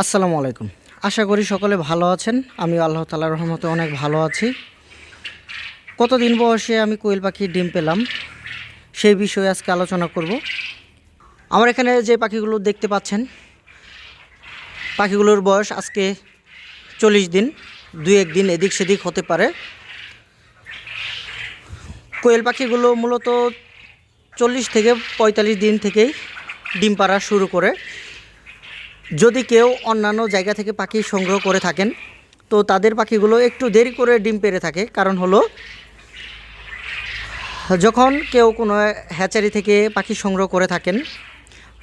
আসসালামু আলাইকুম। আশা করি সকলে ভালো আছেন। আমি আল্লাহ তালার রহমতে অনেক ভালো আছি। কতদিন বয়সে আমি কোয়েল পাখির ডিম পেলাম, সেই বিষয়ে আজকে আলোচনা করব। আমার এখানে যে পাখিগুলো দেখতে পাচ্ছেন, পাখিগুলোর বয়স আজকে চল্লিশ দিন, দুই এক দিন এদিক সেদিক হতে পারে। কোয়েল পাখিগুলো মূলত চল্লিশ থেকে পঁয়তাল্লিশ দিন থেকেই ডিম পাড়া শুরু করে। যদি কেউ অন্যান্য জায়গা থেকে পাখি সংগ্রহ করে থাকেন, তো তাদের পাখিগুলো একটু দেরি করে ডিম পেড়ে থাকে। কারণ হলো, যখন কেউ কোনো হ্যাচারি থেকে পাখি সংগ্রহ করে থাকেন,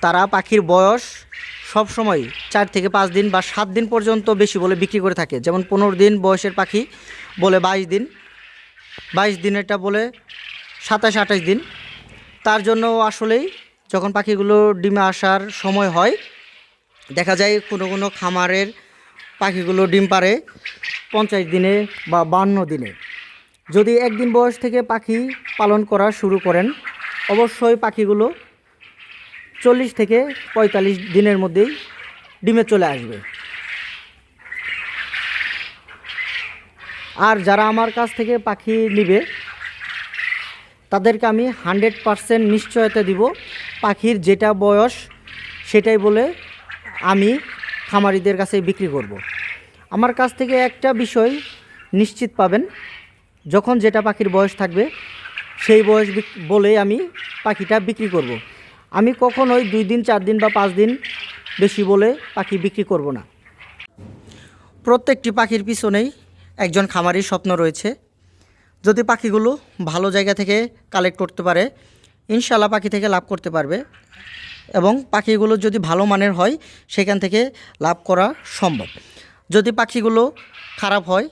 তারা পাখির বয়স সব সময় চার থেকে পাঁচ দিন বা সাত দিন পর্যন্ত বেশি বলে বিক্রি করে থাকে। যেমন পনেরো দিন বয়সের পাখি বলে বাইশ দিন, বাইশ দিনেরটা বলে সাতাশ, আঠাশ দিন। তার জন্য আসলেই যখন পাখিগুলো ডিমে আসার সময় হয় দেখা যায় কোনো কোনো খামারের পাখিগুলো ডিম পারে পঞ্চাশ দিনে বা বান্ন দিনে। যদি একদিন বয়স থেকে পাখি পালন করা শুরু করেন, অবশ্যই পাখিগুলো চল্লিশ থেকে পঁয়তাল্লিশ দিনের মধ্যেই ডিমে চলে আসবে। আর যারা আমার কাছ থেকে পাখি নিবে, তাদেরকে আমি হান্ড্রেড পারসেন্ট নিশ্চয়তা দিব, পাখির যেটা বয়স সেটাই বলে আমি খামারিদের কাছে বিক্রি করব। আমার কাছ থেকে একটা বিষয় নিশ্চিত পাবেন, যখন যেটা পাখির বয়স থাকবে, সেই বয়স বলেই আমি পাখিটা বিক্রি করব। আমি কখনোই দুই দিন, চার দিন বা পাঁচ দিন বেশি বলে পাখি বিক্রি করব না প্রত্যেকটি পাখির পিছনেই একজন খামারির স্বপ্ন রয়েছে যদি পাখিগুলো ভালো জায়গা থেকে কালেক্ট করতে পারে ইনশাল্লাহ পাখি থেকে লাভ করতে পারবে এবং পাখিগুলো যদি ভালো মানের হয়, সেখান থেকে লাভ করা সম্ভব। যদি পাখিগুলো খারাপ হয়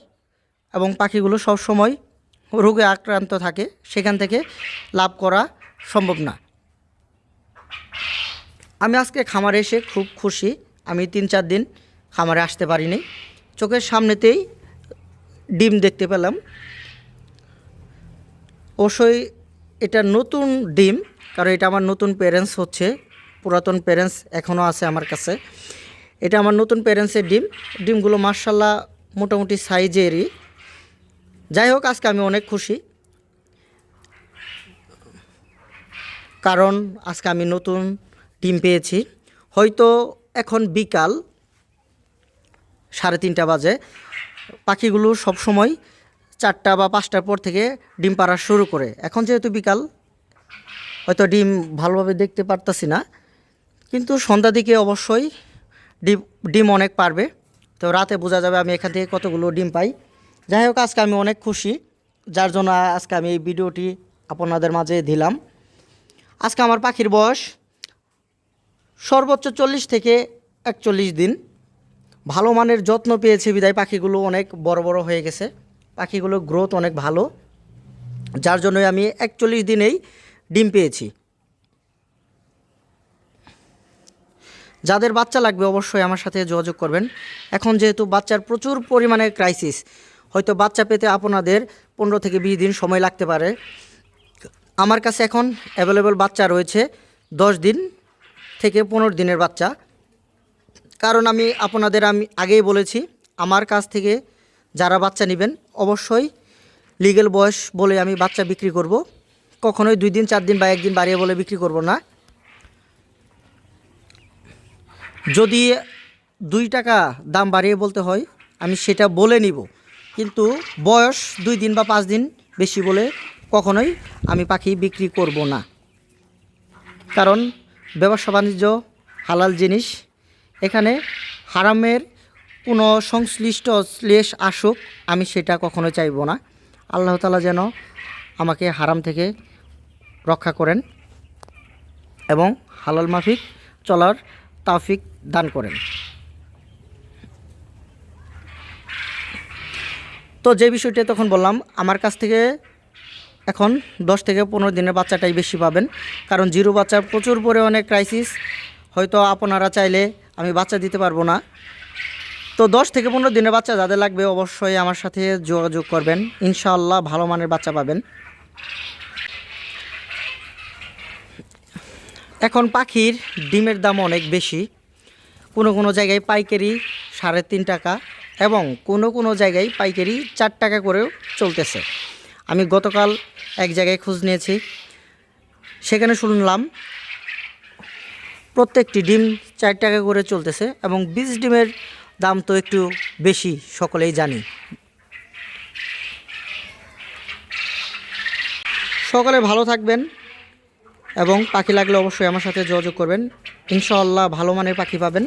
এবং পাখিগুলো সব সময় রোগে আক্রান্ত থাকে, সেখান থেকে লাভ করা সম্ভব না। আমি আজকে খামারে এসে খুব খুশি। আমি তিন চার দিন খামারে আসতে পারিনি। চোখের সামনেতেই ডিম দেখতে পেলাম। অবশ্যই এটা নতুন ডিম, কারণ এটা আমার নতুন প্যারেন্টস হচ্ছে। পুরাতন প্যারেন্টস এখনও আছে আমার কাছে। এটা আমার নতুন প্যারেন্টসের ডিম। ডিমগুলো মার্শাল্লাহ মোটামুটি সাইজেরই। যাই হোক, আজকে আমি অনেক খুশি। কারণ আজকে আমি নতুন ডিম পেয়েছি। হয়তো এখন বিকাল সাড়ে তিনটা বাজে। পাখিগুলো সব সময় চারটা বা পাঁচটার পর থেকে ডিম পাড়া শুরু করে। এখন যেহেতু বিকাল, হয়তো ডিম ভালোভাবে দেখতে পারতাছি না। কিন্তু সন্ধ্যা দিকে অবশ্যই ডিম ডিম অনেক পারবে। তো রাতে বোঝা যাবে আমি এখান থেকে কতগুলো ডিম পাই। যাই হোক, আজকে আমি অনেক খুশি, যার জন্য আজকে আমি এই ভিডিওটি আপনাদের মাঝে দিলাম। আজকে আমার পাখির বয়স সর্বোচ্চ চল্লিশ থেকে একচল্লিশ দিন। ভালো মানের যত্ন পেয়েছে বিদায়। পাখিগুলো অনেক বড় বড় হয়ে গেছে। পাখিগুলোর গ্রোথ অনেক ভালো, যার জন্যই আমি একচল্লিশ দিনেই ডিম পেয়েছি। যাদের বাচ্চা লাগবে অবশ্যই আমার সাথে যোগাযোগ করবেন। এখন যেহেতু বাচ্চার প্রচুর পরিমাণে ক্রাইসিস হয়তো বাচ্চা পেতে আপনাদের পনেরো থেকে বিশ দিন সময় লাগতে পারে। আমার কাছে এখন অ্যাভেলেবল বাচ্চা রয়েছে দশ দিন থেকে পনেরো দিনের বাচ্চা। কারণ আমি আপনাদের আমি আগেই বলেছি, আমার কাছ থেকে যারা বাচ্চা নেবেন অবশ্যই লিগেল বয়স বলে আমি বাচ্চা বিক্রি করব। কখনোই দুই দিন, চার দিন বা একদিন বাড়িয়ে বলে বিক্রি করব না। যদি দুই টাকা দাম বাড়িয়ে বলতে হয়, আমি সেটা বলে নিব। কিন্তু বয়স দুই দিন বা পাঁচ দিন বেশি বলে কখনোই আমি পাখি বিক্রি করব না। কারণ ব্যবসা বাণিজ্য হালাল জিনিস, এখানে হারামের কোনো সংশ্লিষ্ট শ্লেষ আসুক, আমি সেটা কখনো চাইব না। আল্লাহ তালা যেন আমাকে হারাম থেকে রক্ষা করেন এবং হালাল মাফিক চলার তাফিক দান করেন। তো যে বিষয়টি তখন বললাম, আমার কাছ থেকে এখন দশ থেকে পনেরো দিনের বাচ্চাটাই বেশি পাবেন। কারণ জিরো বাচ্চার প্রচুর পরিমাণে ক্রাইসিস হয়তো আপনারা চাইলে আমি বাচ্চা দিতে পারব না। তো দশ থেকে পনেরো দিনের বাচ্চা যাদের লাগবে অবশ্যই আমার সাথে যোগাযোগ করবেন। ইনশাআল্লাহ ভালো মানের বাচ্চা পাবেন। এখন পাখির ডিমের দাম অনেক বেশি। কোনো কোনো জায়গায় পাইকারি সাড়ে তিন টাকা এবং কোনো কোনো জায়গায় পাইকারি চার টাকা করেও চলতেছে। আমি গতকাল এক জায়গায় খোঁজ নিয়েছি। সেখানে শুনলাম প্রত্যেকটি ডিম চার টাকা করে চলতেছে এবং বীজ ডিমের দাম তো একটু বেশি, সকলেই জানি। সকলে ভালো থাকবেন এবং পাখি লাগলে অবশ্যই আমার সাথে যোগাযোগ করবেন। ইনশাআল্লাহ ভালো মানের পাখি পাবেন।